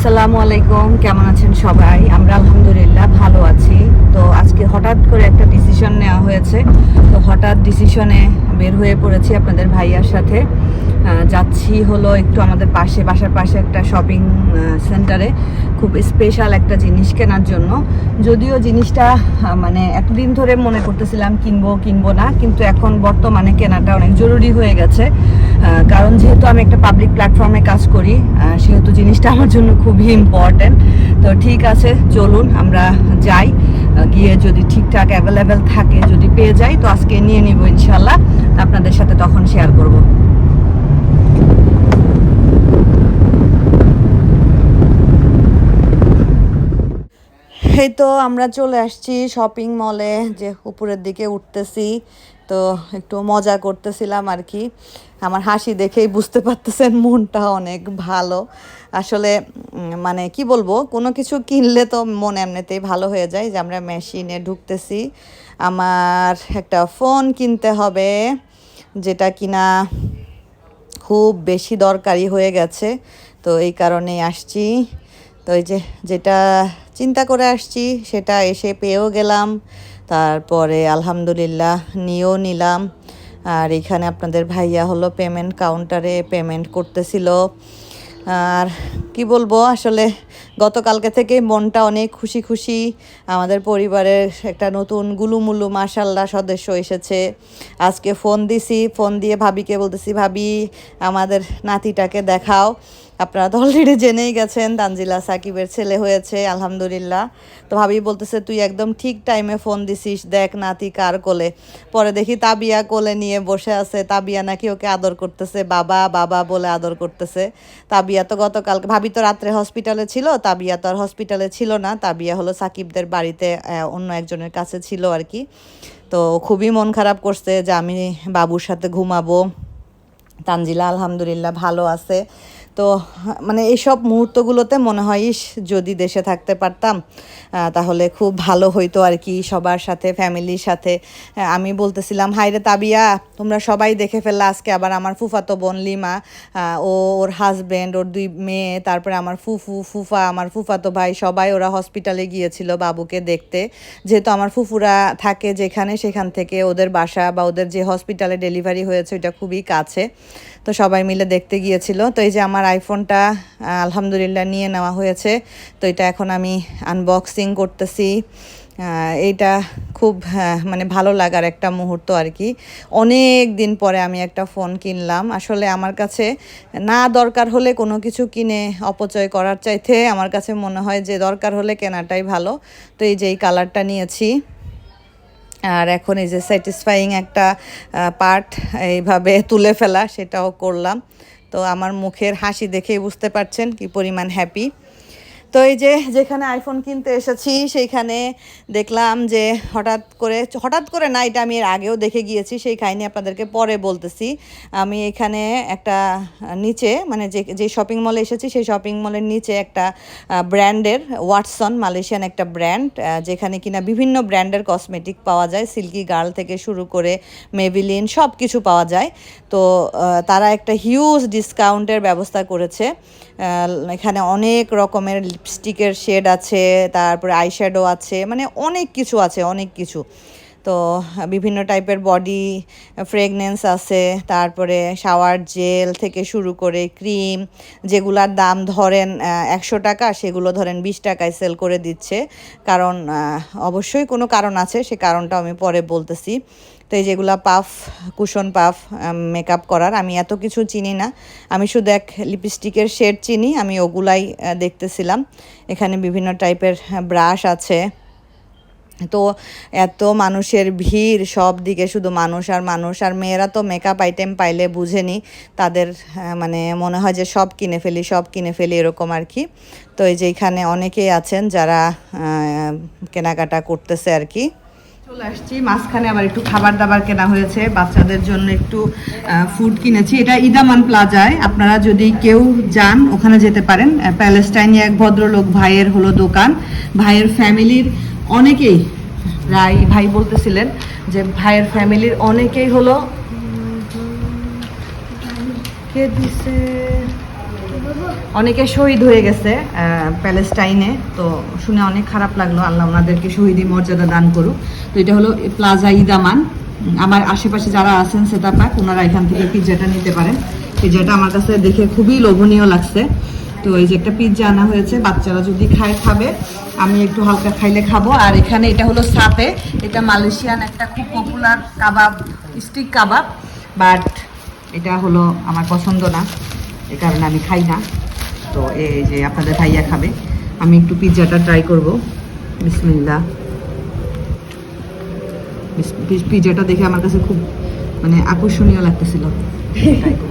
আসসালামু আলাইকুম, কেমন আছেন সবাই? আমরা আলহামদুলিল্লাহ ভালো আছি। তো আজকে হঠাৎ করে একটা ডিসিশন নেওয়া হয়েছে। তো হঠাৎ ডিসিশনে বের হয়ে পড়েছি আপনাদের ভাইয়ার সাথে। যাচ্ছি হলো একটু আমাদের পাশে, বাসার পাশে একটা শপিং সেন্টারে খুব স্পেশাল একটা জিনিস কেনার জন্য। যদিও জিনিসটা মানে এতদিন ধরে মনে করতেছিলাম কিনবো কিনবো না, কিন্তু এখন বর্তমানে কেনাটা অনেক জরুরি হয়ে গেছে। কারণ যেহেতু আমি একটা পাবলিক প্ল্যাটফর্মে কাজ করি জিনিসটা আমার জন্য খুবই ইম্পর্টেন্ট তো ঠিক আছে, চলুন আমরা যাই। গিয়ে যদি ঠিকঠাক অ্যাভেলেবেল থাকে, যদি পেয়ে যাই, তো আজকে নিয়ে নিব ইনশাল্লাহ আপনাদের সাথে তখন শেয়ার করব। এই তো আমরা চলে আসছি শপিং মলে যে উপরের দিকে উঠতেছি। তো একটু মজা করতেছিলাম আর কি। আমার হাসি দেখেই বুঝতে পারতেছেন মনটা অনেক ভালো। আসলে মানে কি বলব, কোনো কিছু কিনলে তো মন এমনিতেই ভালো হয়ে যায় যে আমরা মেশিনে ঢুকতেছি। আমার একটা ফোন কিনতে হবে, যেটা কিনা খুব বেশি দরকারি হয়ে গেছে। তো এই কারণেই আসছি। তো এই যে, যেটা চিন্তা করে আসছি, সেটা এসে পেয়েও গেলাম। তারপরে আলহামদুলিল্লাহ নিয়েও নিলাম। আর এখানে আপনাদের ভাইয়া হলো পেমেন্ট কাউন্টারে পেমেন্ট করতেছিল। আর কি বলব, আসলে গতকালকে থেকে মনটা অনেক খুশি খুশি। আমাদের পরিবারের একটা নতুন গুলুমুলু মাশাল্লাহ সদস্য এসেছে। আজকে ফোন দিছি ফোন দিয়ে ভাবিকে বলতেছি, ভাবি, আমাদের নাতিটাকে দেখাও। আপনারা তো অলরেডি জেনেই গেছেন, তানজিলা সাকিবের ছেলে হয়েছে, আলহামদুলিল্লাহ। তো ভাবি বলতেছে, তুই একদম ঠিক টাইমে ফোন দিছিস, দেখ নাতি কার কোলে। পরে দেখি তাবিয়া কোলে নিয়ে বসে আছে। তাবিয়া নাকি ওকে আদর করতেছে, বাবা বাবা বলে আদর করতেছে। তাবিয়া তো গতকাল ভাবি তো রাত্রে হসপিটালে ছিল, তাবিয়া তো আর হসপিটালে ছিল না। তাবিয়া হলো সাকিবদের বাড়িতে অন্য একজনের কাছে ছিল আর কি। তো খুবই মন খারাপ করছে যে আমি বাবুর সাথে ঘুমাবো। তানজিলা আলহামদুলিল্লাহ ভালো আছে। তো মানে এইসব মুহূর্তগুলোতে মনে হয়, ইস, যদি দেশে থাকতে পারতাম তাহলে খুব ভালো হইতো আর কি সবার সাথে, ফ্যামিলির সাথে। আমি বলতেছিলাম হাইরে তাবিয়া, তোমরা সবাই দেখে ফেললে আজকে আবার আমার ফুফাতো বোন লিমা ও ওর হাজব্যান্ড ওর দুই মেয়ে, তারপরে আমার ফুফু, ফুফা, আমার ফুফাতো ভাই, সবাই ওরা হসপিটালে গিয়েছিল বাবুকে দেখতে। যেহেতু আমার ফুফুরা থাকে যেখানে, সেখান থেকে ওদের বাসা বা ওদের যে হসপিটালে ডেলিভারি হয়েছে, ওইটা খুবই কাছে। তো সবাই মিলে দেখতে গিয়েছিল। তো এই যে আমার আইফোনটা আলহামদুলিল্লাহ নিয়ে নেওয়া হয়েছে। তো এটা এখন আমি আনবক্সিং করতেছি। এইটা খুব মানে ভালো লাগার একটা মুহূর্ত আর কি। অনেক দিন পরে আমি একটা ফোন কিনলাম। আসলে আমার কাছে না দরকার হলে কোনো কিছু কিনে অপচয় করার চাইতে আমার কাছে মনে হয় যে দরকার হলে কেনাটাই ভালো। তো এই যে এই কালারটা নিয়েছি। আর এখন এই যে স্যাটিসফাইং একটা পার্ট এইভাবে তুলে ফেলা, সেটাও করলাম। তো আমার মুখের হাসি দেখেই বুঝতে পারছেন কি পরিমাণ হ্যাপি তো এই যে যেখানে আইফোন কিনতে এসেছি, সেইখানে দেখলাম যে হঠাৎ করে হঠাৎ করে না, এটা আমি এর আগেও দেখে গিয়েছি, সেই কাহিনী আপনাদেরকে পরে বলতেছি। আমি এখানে একটা নিচে মানে যে যে শপিং মলে এসেছি, সেই শপিং মলের নিচে একটা ব্র্যান্ডের ওয়াটসন মালয়েশিয়ান একটা ব্র্যান্ড যেখানে কিনা বিভিন্ন ব্র্যান্ডের কসমেটিক পাওয়া যায় সিল্কি গার্ল থেকে শুরু করে মেভিলিন সব কিছু পাওয়া যায়। তো তারা একটা হিউজ ডিসকাউন্টের ব্যবস্থা করেছে। এখানে অনেক রকমের লিপস্টিকের শেড আছে, তারপরে আইশ্যাডো আছে মানে অনেক কিছু আছে, অনেক কিছু। তো, বিভিন্ন টাইপের বডি ফ্রেগনেন্স আছে, তারপরে শাওয়ার জেল থেকে শুরু করে ক্রিম যেগুলার দাম ধরেন একশো টাকা, সেগুলো ধরেন বিশ টাকায় সেল করে দিচ্ছে। কারণ অবশ্যই কোনো কারণ আছে, সে কারণটা আমি পরে বলতেছি। তো এই যেগুলা পাফ কুশন পাফ মেকআপ করার, আমি এত কিছু চিনি না। আমি শুধু এক লিপস্টিকের শেড চিনি, আমি ওগুলাই দেখতেছিলাম। এখানে বিভিন্ন টাইপের ব্রাশ আছে। তো এত মানুষের ভিড়, সব দিকে শুধু মানুষ আর মানুষ, আর মেয়েরা তো মেকআপ আইটেম পাইলে বুঝেনি তাদের মানে মনে হয় যে সব কিনে ফেলি, সব কিনে ফেলি এরকম আর কি। তো এই যে এখানে অনেকেই আছেন যারা কেনাকাটা করতেছে আর কি। চলে আসছি, মাঝখানে আবার একটু খাবার দাবার কেনা হয়েছে, বাচ্চাদের জন্য একটু ফুড কিনেছি। এটা ইদামান প্লাজায়, আপনারা যদি কেউ যান, ওখানে যেতে পারেন। প্যালেস্টাইনি এক ভদ্রলোক, ভাইয়ের হলো দোকান। ভাইয়ের ফ্যামিলির অনেকেই, রাই ভাই বলতেছিলেন যে ভাইয়ের ফ্যামিলির অনেকেই হলো, কে দিছে? অনেকে শহীদ হয়ে গেছে প্যালেস্টাইনে। তো শুনে অনেক খারাপ লাগল, আল্লাহ ওনাদেরকে শহীদি মর্যাদা দান করুক। তো এটা হলো প্লাজা ইদামান। আমার আশেপাশে যারা আছেন সেটা পাক ওনারা এখান থেকে পিৎজাটা নিতে পারেন। পিৎজাটা আমার কাছে দেখে খুবই লোভনীয় লাগছে। তো এই যে একটা পিৎজা আনা হয়েছে বাচ্চারা যদি খায় খাবে। আমি একটু হালকা খাইলে খাব। আর এখানে এটা হলো সাপে। এটা মালয়েশিয়ান একটা খুব popular kebab stick kebab. But এটা হলো আমার পছন্দ না। এই কারণে আমি খাই না। তো এই যে আপনাদের ভাইয়া খাবে। আমি একটু পিৎজাটা ট্রাই করব। বিসমিল্লা বিস- পিৎজাটা দেখে আমার কাছে খুব মানে আকর্ষণীয় লাগতেছিল। ট্রাই করব।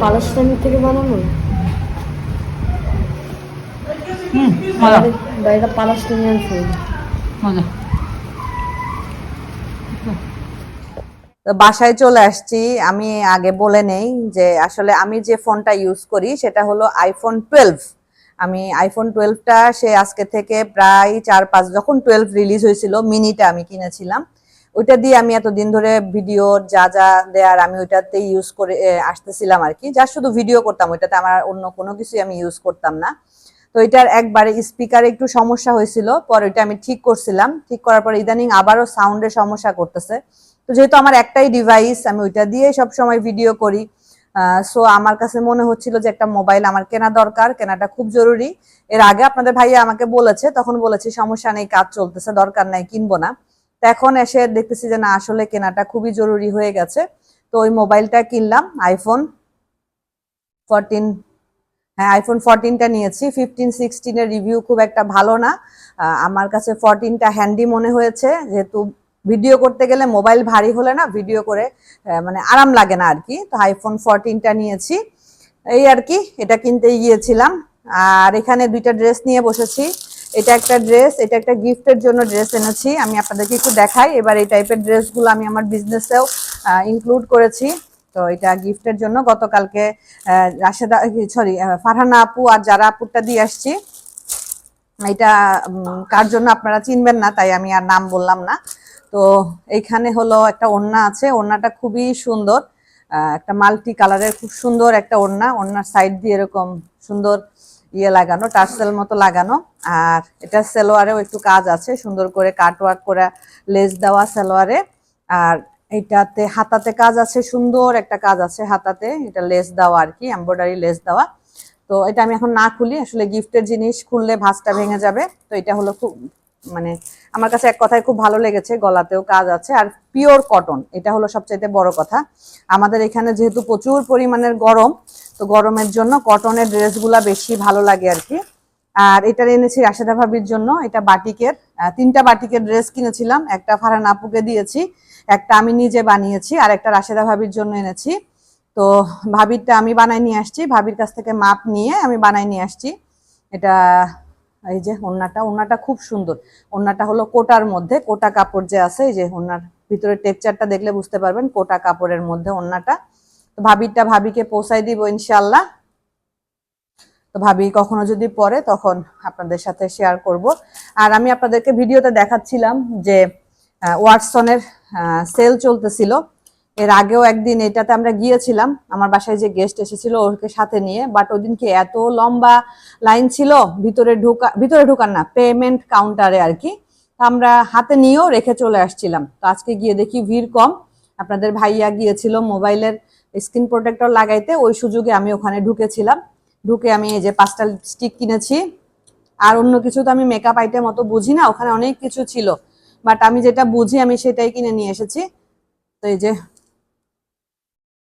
পালাস্তানের থেকে বানানো? ফুড মজা। বাসায় চলে আসছি। আমি আগে বলে নেই যে আসলে আমি যে ফোনটা ইউজ করি সেটা হলো আইফোন টুয়েলভ আমি আইফোন টুয়েলভটা সে আজকে থেকে প্রায় চার পাঁচ যখন টুয়েলভ রিলিজ হয়েছিল মিনিটা আমি কিনেছিলাম। ওইটা দিয়ে আমি এতদিন ধরে ভিডিও যা যা দেয়ার আমি ওইটাতে ইউজ করে আসতেছিলাম আর কি। যা শুধু ভিডিও করতাম ওইটাতে আমার অন্য কোনো কিছুই আমি ইউজ করতাম না। তো এটার একবারে স্পিকারে একটু সমস্যা হয়েছিল, পরে ওইটা আমি ঠিক করছিলাম। ঠিক করার পর ইদানিং আবারও সাউন্ডের সমস্যা করতেছে। তো যেহেতু আমার একটাই ডিভাইস আমি ওইটা দিয়ে সব সময় ভিডিও করি সো আমার কাছে মনে হচ্ছিল যে একটা মোবাইল আমার কেনা দরকার, কেনাটা খুব জরুরি। এর আগে আপনাদের ভাইয়া আমাকে বলেছে, তখন বলেছি, সমস্যা নেই, কাজ চলতেছে, দরকার নাই, কিনবো না। তো এখন এসে দেখতেছি যে, না, আসলে কেনাটা খুবই জরুরি হয়ে গেছে। তো ওই মোবাইলটা কিনলাম আইফোন ফোরটিন হ্যাঁ আইফোন ফোরটিনটা নিয়েছি। ফিফটিন সিক্সটিনের রিভিউ খুব একটা ভালো না। আমার কাছে ফোরটিনটা হ্যান্ডি মনে হয়েছে। যেহেতু ভিডিও করতে গেলে মোবাইল ভারী হলে না ভিডিও করে মানে আরাম লাগে না আর কি। তো আইফোন ফোরটিনটা নিয়েছি। এই আর কি, এটা কিনতে গিয়েছিলাম। আর এখানে দুইটা ড্রেস নিয়ে বসেছি। এটা একটা ড্রেস এটা একটা গিফটের জন্য ড্রেস এনেছি। আমি আপনাদেরকে একটু দেখাই। এবার এই টাইপের ড্রেসগুলো আমি আমার বিজনেসেও ইনক্লুড করেছি। তো এটা গিফটের জন্য গতকালকে রাশেদা সরি ফারহানা আপু আর যারা আপুরটা দিয়ে আসছি, এটা কার জন্য আপনারা চিনবেন না, তাই আমি আর নাম বললাম না। তো এইখানে হলো একটা ওড়না আছে, ওড়নাটা খুবই সুন্দর। একটা মাল্টি কালারের খুব সুন্দর একটা ওড়না, ওড়নার সাইড দিয়ে এরকম সুন্দর ইয়ে লাগানো, টার্সেল মতো লাগানো। আর এটা সেলোয়ারেও একটু কাজ আছে, সুন্দর করে কাটওয়ার্ক করে লেস দেওয়া সেলোয়ারে। আর এইটাতে হাতাতে কাজ আছে, সুন্দর একটা কাজ আছে হাতাতে। এটা লেস দেওয়া আর কি এমব্রয়ডারি লেস দেওয়া। তো এটা আমি এখন না খুলি, আসলে গিফটের জিনিস খুললে ভাঁজটা ভেঙে যাবে। তো এটা হলো খুব মানে আমার কাছে এক কথায় খুব ভালো লেগেছে, গলাতেও কাজ আছে। আর পিওর কটন এটা হলো সবচাইতে বড় কথা। আমাদের এখানে যেহেতু প্রচুর পরিমাণের গরম, তো গরমের জন্য কটনের ড্রেসগুলা বেশি ভালো লাগে আর কি। আর এটা এনেছি রাশেদা ভাবির জন্য, এটা বাটিকের। তিনটা বাটিকের ড্রেস কিনেছিলাম, একটা ফারহান আপুকে দিয়েছি। একটা আমি নিজে বানিয়েছি আর একটা রাশেদা ভাবির জন্য এনেছি। তো ভাবিরটা আমি বানাই নিয়ে আসছি, ভাবির কাছ থেকে মাপ নিয়ে আমি বানাই নিয়ে আসছি। এটা এই যে ওড়নাটা ওড়নাটা খুব সুন্দর। ওড়নাটা হলো কোটার মধ্যে, কোটা কাপড় যে আছে, এই যে ওড়নার ভিতরে টেকচারটা দেখলে বুঝতে পারবেন, কোটা কাপড়ের মধ্যে ওড়নাটা। তো ভাবিরটা ভাবিকে পৌঁছাই দিব ইনশাল্লাহ তো ভাবি কখনো যদি পরে, তখন আপনাদের সাথে শেয়ার করব। আর আমি আপনাদেরকে ভিডিওতে দেখাচ্ছিলাম যে ওয়াটসনের সেল চলতেছিল। এর আগেও একদিন এটাতে আমরা গিয়েছিলাম, আমার বাসায় যে গেস্ট এসেছিল ওকে সাথে নিয়ে বাট ওদিনকে এত লম্বা লাইন ছিল, ভিতরে ঢোকা, ভিতরে ঢোকার না পেমেন্ট কাউন্টারে আর কি। আমরা হাতে নিয়েও রেখে চলে আসছিলাম। তো আজকে গিয়ে দেখি ভিড় কম। আপনাদের ভাইয়া গিয়েছিল মোবাইলের স্ক্রিন প্রোটেক্টর লাগাইতে, ওই সুযোগে আমি ওখানে ঢুকেছিলাম। ঢুকে আমি এই যে পাঁচটা স্টিক কিনেছি। আর অন্য কিছু তো আমি মেকআপ আইটেম অত বুঝি না, ওখানে অনেক কিছু ছিল। বাট আমি যেটা বুঝি, আমি সেটাই কিনে নিয়ে এসেছি। তো এই যে,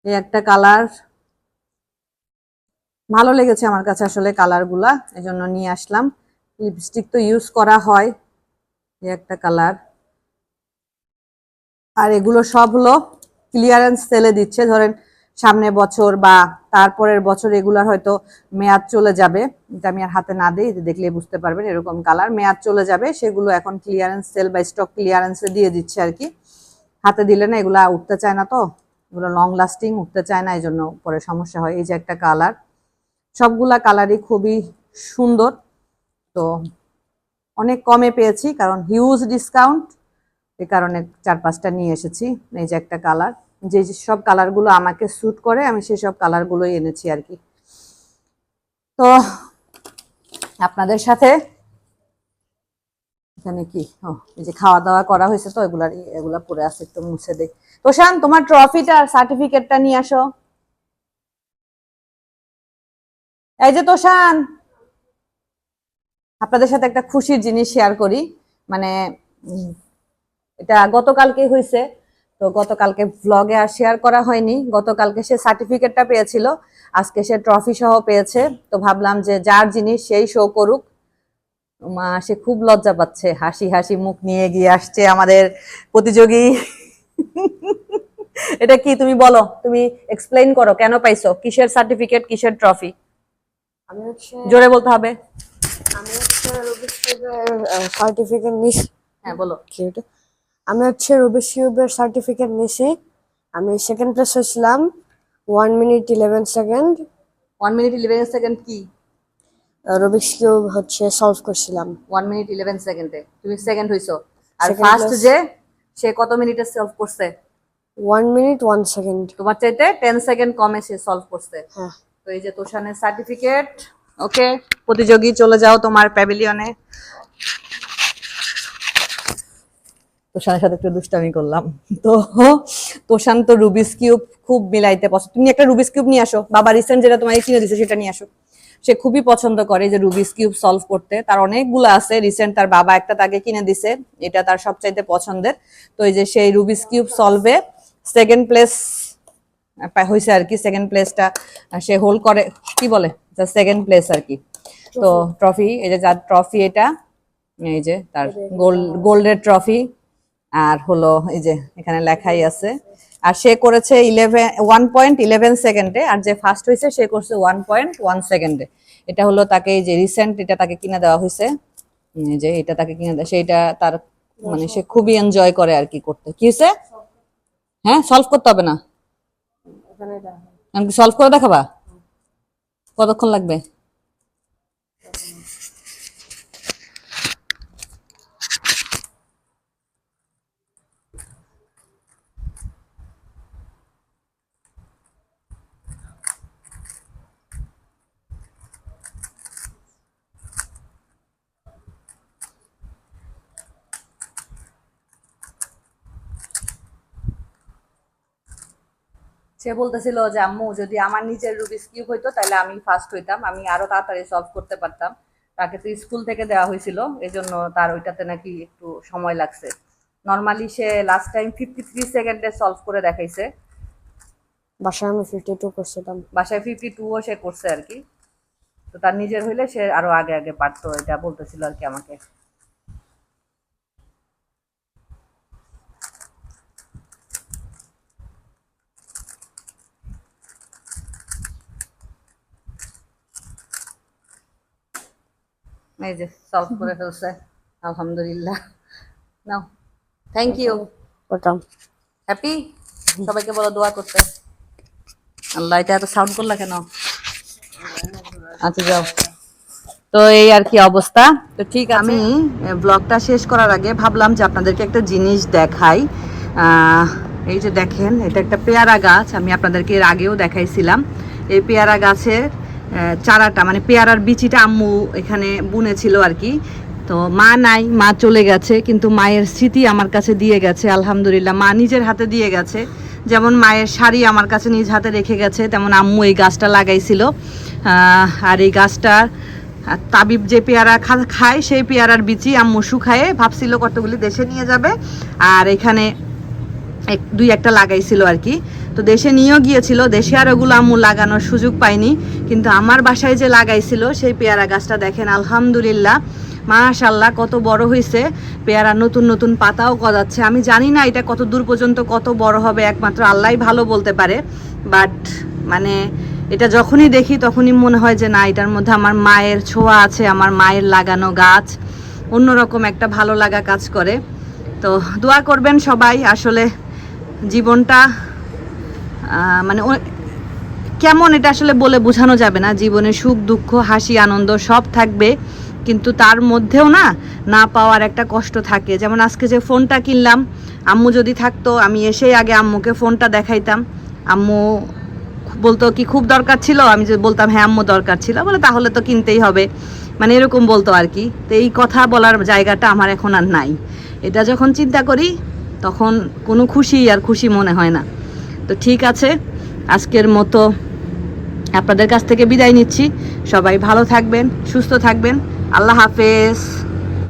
এই একটা কালার ভালো লেগেছে আমার কাছে আসলে কালারগুলা এই জন্য নিয়ে আসলাম। লিপস্টিক তো ইউজ করা হয়, এই একটা কালার আর এগুলো সব হলো ক্লিয়ারেন্স সেলে দিচ্ছে। ধরেন সামনে বছর বা তারপরের বছর এগুলার হয়তো মেয়াদ চলে যাবে। এটা আমি আর হাতে না দিই দেখলে বুঝতে পারবেন এরকম কালার। মেয়াদ চলে যাবে, সেগুলো এখন ক্লিয়ারেন্স সেল বা স্টক ক্লিয়ারেন্সে দিয়ে দিচ্ছে আর কি। হাতে দিলে না এগুলা উঠতে চায় না তো, এগুলো লং লাস্টিং উঠতে চায় না এই জন্য পরে সমস্যা হয়। এই যে একটা কালার, সবগুলা কালারই খুবই সুন্দর। তো অনেক কমে পেয়েছি, কারণ হিউজ ডিসকাউন্ট এ কারণে চার পাঁচটা নিয়ে এসেছি। এই যে একটা কালার। যে সব কালারগুলো আমাকে স্যুট করে, আমি সেই সব কালারগুলোই এনেছি আর কি। তো আপনাদের সাথে এখানে কি? ও, এই যে খাওয়া দাওয়া করা হয়েছে তো, এগুলার, এগুলা পরে আছে, একটু মুছে দেই। তোষান, তোমার ট্রফিটা আর সার্টিফিকেটটা নিয়ে আসো। এই যে তোষান, আপনাদের সাথে একটা খুশির জিনিস শেয়ার করি। মানে এটা গতকালকে হয়েছে তো গতকালকে ভ্লগে আর শেয়ার করা হয়নি। গতকালকে সে সার্টিফিকেটটা পেয়েছিল। আজকে সে ট্রফি সহ পেয়েছে। তো ভাবলাম যে যার জিনিস সেই শো করুক। মা সে খুব লজ্জা পাচ্ছে। হাসি হাসি মুখ নিয়ে গিয়ে আসছে আমাদের প্রতিযোগী। এটা কি তুমি বলো? তুমি এক্সপ্লেইন করো কেন পাইছো? কিসের সার্টিফিকেট কিসের ট্রফি আমি হচ্ছে জোরে বলতে হবে। আমি হচ্ছে সার্টিফিকেট নিছি হ্যাঁ বলো। কি? আমি হচ্ছে রুবিক্স কিউবের সার্টিফিকেট নিছি। আমি সেকেন্ড প্লেস হয়েছিলাম। One minute eleven second one minute eleven second কি? রুবিক্স কিউব হচ্ছে সলভ করছিলাম। ওয়ান মিনিট ইলেভেন সেকেন্ডে তুমি সেকেন্ড হইছো। আর ফার্স্ট. যে সে কত মিনিটে সলভ করছে? ওয়ান মিনিট ওয়ান সেকেন্ড তোমার চাইতে টেন সেকেন্ড কমে সে সলভ করছে। হ্যাঁ। তো এই যে তোষানের সার্টিফিকেট ওকে প্রতিযোগী চলে যাও তোমার প্যাভিলিয়নে তোষানের সাথে একটু দুষ্টামি করলাম। তো তোষান তো রুবিস কিউব খুব মিলাইতে পছন্দ তুমি একটা রুবিস কিউব নিয়ে আসো। বাবা রিসেন্ট যেটা তোমাকে কিনে দিছে সেটা নিয়ে আসো। সে খুবই পছন্দ করে যে রুবিস কিউব সলভ করতে। তার অনেকগুলো আছে। রিসেন্ট তার বাবা একটা তাকে কিনে দিছে। এটা তার সবচাইতে পছন্দের। তো এই যে সেই রুবিস কিউব সলভে সেকেন্ড প্লেস হয়েছে আর কি সেকেন্ড প্লেসটা সে হোল্ড করে কি বলে? সেকেন্ড প্লেস আর কি। তো ট্রফি এই যে যার ট্রফি এটা এই যে তার গোল্ড গোল্ডের ট্রফি আর হলো এই যে এখানে লেখাই আছে। আর সে করেছে ইলেভেন ওয়ান পয়েন্ট ইলেভেন সেকেন্ডে আর যে ফার্স্ট হয়েছে সে করছে ওয়ান পয়েন্ট ওয়ান সেকেন্ডে এটা হলো তাকে এই যে রিসেন্ট এটা তাকে কিনে দেওয়া হয়েছে যে এটা তাকে কিনে দেয় সেইটা তার মানে সে খুবই এনজয় করে আর কি করতে। কি হয়েছে হ্যাঁ সলভ করতে হবে না। সলভ করে দেখাবা? কতক্ষণ লাগবে? সে বলতেছিল যে আম্মু যদি আমার নিজের রুবিস কিউব হইতো তাহলে আমি ফার্স্ট হইতাম। আমি আরও তাড়াতাড়ি সলভ করতে পারতাম। তাকে তো স্কুল থেকে দেওয়া হয়েছিল। এই জন্য তার ওইটাতে নাকি একটু সময় লাগছে। নর্মালি সে লাস্ট টাইম ফিফটি থ্রি সেকেন্ডে সলভ করে দেখাইছে। বাসায় আমি ফিফটি টু করছিলাম। বাসায় ফিফটি টুও সে করছে আর কি। তো তার নিজের হইলে সে আরও আগে আগে পারতো এটা বলতেছিল আর কি আমাকে। এই যে সলভ করে ফেলছে। আলহামদুলিল্লাহ। নাও থ্যাংক ইউ করতাম হ্যাপি সবাইকে বলো দোয়া করতে। আল্লাহ এটা এত সাউন্ড করলা কেন? আচ্ছা যাও। তো এই আর কি অবস্থা? তো ঠিক আছে আমি ব্লগটা শেষ করার আগে ভাবলাম যে আপনাদেরকে একটা জিনিস দেখাই। এই যে দেখেন এটা একটা পেয়ারা গাছ। আমি আপনাদেরকে এর আগেও দেখাইছিলাম। এই পেয়ারা গাছের আহ, চারাটা মানে পেয়ারার বিচিটা আম্মু এখানে বুনেছিল আর কি। তো মা নাই, মা চলে গেছে, কিন্তু মায়ের স্মৃতি আমার কাছে দিয়ে গেছে, আলহামদুলিল্লাহ। মা নিজের হাতে দিয়ে গেছে। যেমন মায়ের শাড়ি আমার কাছে নিজ হাতে রেখে গেছে, তেমন আম্মু এই গাছটা লাগাইছিল। আর এই গাছটা তাবিব যে পেয়ারা খায়, সেই পেয়ারার বিচি আম্মু শুকায়ে ভাবছিল কতগুলি দেশে নিয়ে যাবে। আর এখানে এক, দুই একটা লাগাইছিল আর কি। তো দেশে নিয়েও গিয়েছিল, দেশে আর ওগুলো আম্মু লাগানোর সুযোগ পাইনি কিন্তু আমার বাসায় যে লাগাইছিল, সেই পেয়ারা গাছটা দেখেন, আলহামদুলিল্লাহ। মাশাল্লাহ কত বড় হয়েছে পেয়ারা নতুন নতুন পাতাও গজাচ্ছে। আমি জানি না এটা কত দূর পর্যন্ত কত বড় হবে, একমাত্র আল্লাহ ভালো বলতে পারে। বাট মানে এটা যখনই দেখি তখনই মনে হয় যে, না, এটার মধ্যে আমার মায়ের ছোঁয়া আছে, আমার মায়ের লাগানো গাছ। অন্যরকম একটা ভালো লাগা কাজ করে। তো দোয়া করবেন সবাই, আসলে জীবনটা মানে কেমন এটা আসলে বলে বোঝানো যাবে না। জীবনে সুখ, দুঃখ, হাসি, আনন্দ সব থাকবে, কিন্তু তার মধ্যেও না না পাওয়ার একটা কষ্ট থাকে। যেমন আজকে যে ফোনটা কিনলাম, আম্মু যদি থাকতো, আমি এসেই আগে আম্মুকে ফোনটা দেখাইতাম। আম্মু বলতো, কি খুব দরকার ছিল? আমি যে বলতাম হ্যাঁ আম্মু দরকার ছিল। বলে, তাহলে তো কিনতেই হবে। মানে এরকম বলতো আর কি। তো এই কথা বলার জায়গাটা আমার এখন আর নাই। এটা যখন চিন্তা করি, তখন কোনো খুশি আর খুশি মনে হয় না। তো ঠিক আছে, আজকের মতো আপনাদের কাছ থেকে বিদায় নিচ্ছি। সবাই ভালো থাকবেন, সুস্থ থাকবেন। আল্লাহ হাফেজ।